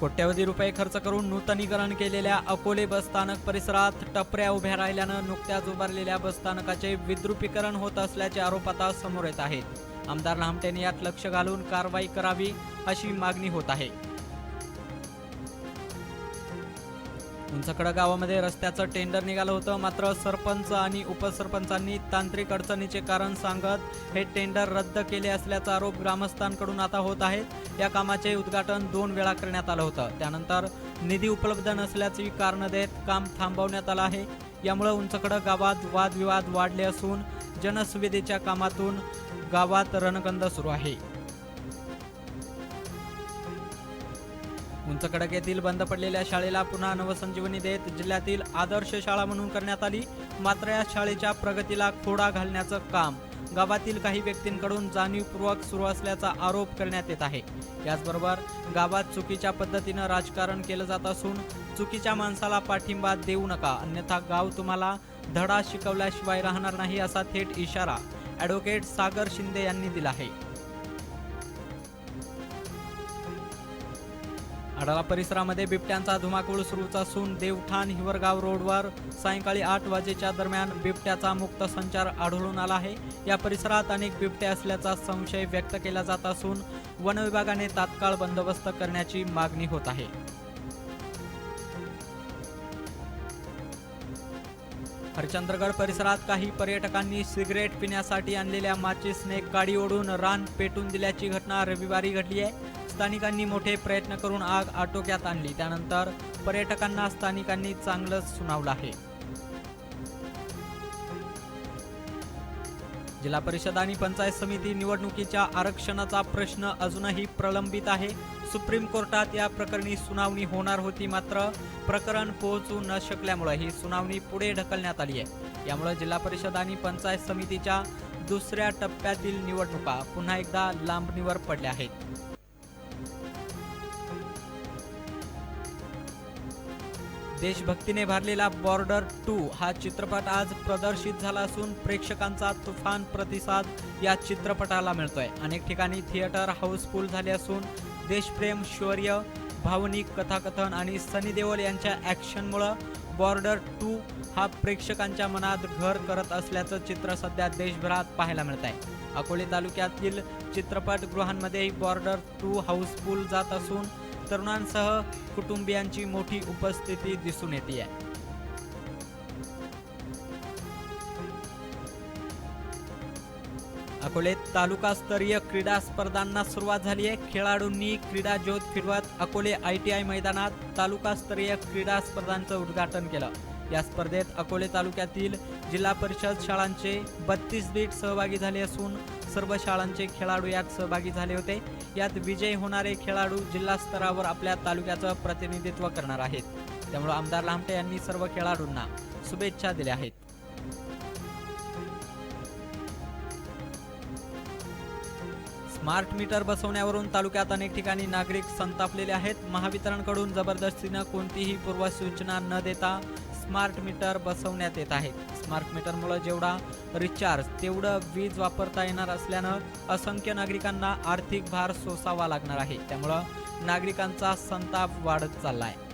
कोट्यवधी रुपये खर्च करून नूतनीकरण केलेल्या अकोले बसस्थानक परिसरात टपऱ्या उभ्या राहिल्यानं नुकत्याच उभारलेल्या बसस्थानकाचे विद्रुपीकरण होत असल्याचे आरोप आता समोर येत आहेत. आमदार लामटेने यात लक्ष घालून कारवाई करावी अशी मागणी होत आहे. उंचकडं गावामध्ये रस्त्याचं टेंडर निघालं होतं. मात्र सरपंच आणि उपसरपंचांनी तांत्रिक अडचणीचे कारण सांगत हे टेंडर रद्द केले असल्याचा आरोप ग्रामस्थांकडून आता होत आहे. या कामाचे उद्घाटन दोन वेळा करण्यात आलं होतं. त्यानंतर निधी उपलब्ध नसल्याची कारण देत काम थांबवण्यात आलं आहे. यामुळे उंचकडं गावात वादविवाद वाढले असून जनसुविधेच्या कामातून गावात रणगंध सुरू आहे. उंच कडक येथील बंद पडलेल्या शाळेला पुन्हा नवसंजीवनी देत जिल्ह्यातील आदर्श शाळा म्हणून करण्यात आली. मात्र या शाळेच्या प्रगतीला खोडा घालण्याचं काम गावातील काही व्यक्तींकडून जाणीवपूर्वक सुरू असल्याचा आरोप करण्यात येत आहे. याचबरोबर गावात चुकीच्या पद्धतीनं राजकारण केलं जात असून चुकीच्या माणसाला पाठिंबा देऊ नका अन्यथा गाव तुम्हाला धडा शिकवल्याशिवाय राहणार नाही असा थेट इशारा ॲडव्होकेट सागर शिंदे यांनी दिला आहे. आढावा परिसरामध्ये बिबट्यांचा धुमाकूळ सुरूच असून देवठाण हिवरगाव रोडवर सायंकाळी आठ वाजेच्या दरम्यान बिबट्याचा मुक्त संचार आढळून आला आहे. या परिसरात अनेक बिबटे असल्याचा संशय व्यक्त केला जात असून वनविभागाने तात्काळ बंदोबस्त करण्याची मागणी होत आहे. हरचंद्रगड परिसरात काही पर्यटकांनी सिगरेट पिण्यासाठी आणलेल्या माचीसने गाडी ओढून रान पेटून दिल्याची घटना रविवारी घडली आहे. स्थानिकांनी मोठे प्रयत्न करून आग आटोक्यात आणली. त्यानंतर पर्यटकांना स्थानिकांनी चांगलंच सुनावलं आहे. जिल्हा परिषद आणि पंचायत समिती निवडणुकीच्या आरक्षणाचा प्रश्न अजूनही प्रलंबित आहे. सुप्रीम कोर्टात या प्रकरणी सुनावणी होणार होती मात्र प्रकरण पोहोचू न शकल्यामुळे ही सुनावणी पुढे ढकलण्यात आली आहे. यामुळे जिल्हा परिषद आणि पंचायत समितीच्या दुसऱ्या टप्प्यातील निवडणुका पुन्हा एकदा लांबणीवर पडल्या आहेत. देशभक्तीने भरलेला बॉर्डर टू हा चित्रपट आज प्रदर्शित झाला असून प्रेक्षकांचा तुफान प्रतिसाद या चित्रपटाला मिळतोय. अनेक ठिकाणी थिएटर हाऊसफुल झाले असून देशप्रेम शौर्य भावनिक कथाकथन आणि सनी देओल यांच्या ॲक्शनमुळं बॉर्डर टू हा प्रेक्षकांच्या मनात घर करत असल्याचं चित्र सध्या देशभरात पाहायला मिळत आहे अकोले तालुक्यातील चित्रपटगृहांमध्येही बॉर्डर टू हाऊसफुल जात असून तरुणांसह कुटुंबियांची मोठी उपस्थिती दिसून येते आहे अकोले तालुकास्तरीय क्रीडा स्पर्धांना सुरुवात झाली आहे. खेळाडूंनी क्रीडा ज्योत फिरवत अकोले आय टी आय मैदानात तालुकास्तरीय क्रीडा स्पर्धांचं उद्घाटन केलं. या स्पर्धेत अकोले तालुक्यातील जिल्हा परिषद शाळांचे बत्तीस बीट सहभागी झाले असून सर्व शाळांचे खेळाडू यात सहभागी झाले होते. यात विजयी होणारे खेळाडू जिल्हा स्तरावर आपल्या तालुक्याचं प्रतिनिधित्व करणार आहेत. त्यामुळे आमदार लामटे यांनी सर्व खेळाडूंना शुभेच्छा दिल्या आहेत. स्मार्ट मीटर बसवण्यावरून तालुक्यात अनेक ठिकाणी नागरिक संतापलेले आहेत. महावितरणकडून जबरदस्तीनं कोणतीही पूर्वसूचना न देता स्मार्ट मीटर बसवण्यात येत आहेत स्मार्ट मीटरमुळे जेवढा रिचार्ज तेवढं वीज वापरता येणार असल्यानं असंख्य नागरिकांना आर्थिक भार सोसावा लागणार आहे. त्यामुळं नागरिकांचा संताप वाढत चालला आहे